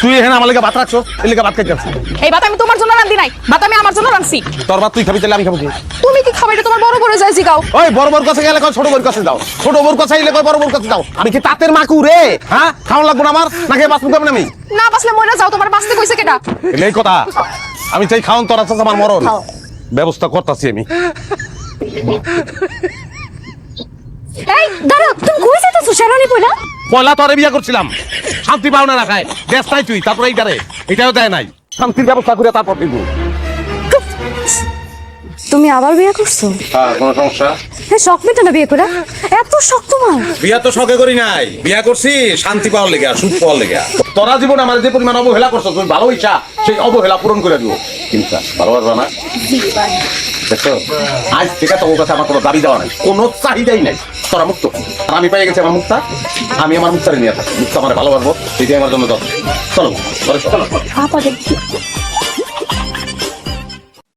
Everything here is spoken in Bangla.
তুই এখানে আমার লেগে ভাত রাখছো এই লেগে ভাত খাইতে আসছি। এই ভাত আমি তোমার জন্য রান্ধি নাই ভাত আমি আমার জন্য রাঁধছি। তোর ভাত তুই খাবি তাহলে আমি খাব কি? তুমি কি খাবে এটা তোমার বড় বড় যাই জিগাও? ওই বড় বড় কাছে গেলে কয় ছোট বড় কাছে যাও। ছোট বড় কাছে কয় বড় বড় কাছে যাও। আমি কি তাঁতের মাকু রে? হ্যাঁ? খাওয়া লাগবো না আমার? নাকি বাঁচবো কেমন আমি? না বাসলে মরে যাও তোমার বাঁচতে কইছে এলে এই কথা আমি চাই খাওন তোর আছে আমার মরণ। ব্যবস্থা করতেছি আমি। এই দাঁড়াও তুমি কই যাইতেছো? শেরানি পয়লা পয়লা তোরে বিয়া করছিলাম। শান্তি পাও না রাখায়। দেশ নাই তুই তারপরে এইটারে। এটাও দেয় নাই। শান্তির ব্যবস্থা করে তারপর দিব। তুমি আবার বিয়ে করছ? হ্যাঁ কোনো সমস্যা? হ্যাঁ শখ মেটে না বিয়ে করে? এত শখ তোমার। বিয়া তো শখে করি নাই। বিয়া করছি শান্তি পাওয়ার লেগে সুখ পাওয়ার লেগে তোরা জীবন আমার যে পরিমাণ অবহেলা করছ তুমি ভালো ইচ্ছা সেই অবহেলা পূরণ করে দিব। কিন্তু ভালোবাসবা না? দেখছ? আজ থেকে তোর কাছে আমার কোনো দাবি দেওয়া নাই কোনো চাহিদাই নাই। তোরা মুক্ত। আর আমি পেয়ে গেছি আমার মুক্তা। আমি আমার মুক্তারে নিয়ে থাকি মুক্তা আমার ভালোবাসবো। এটাই আমার জন্য দরকার চলো চলো।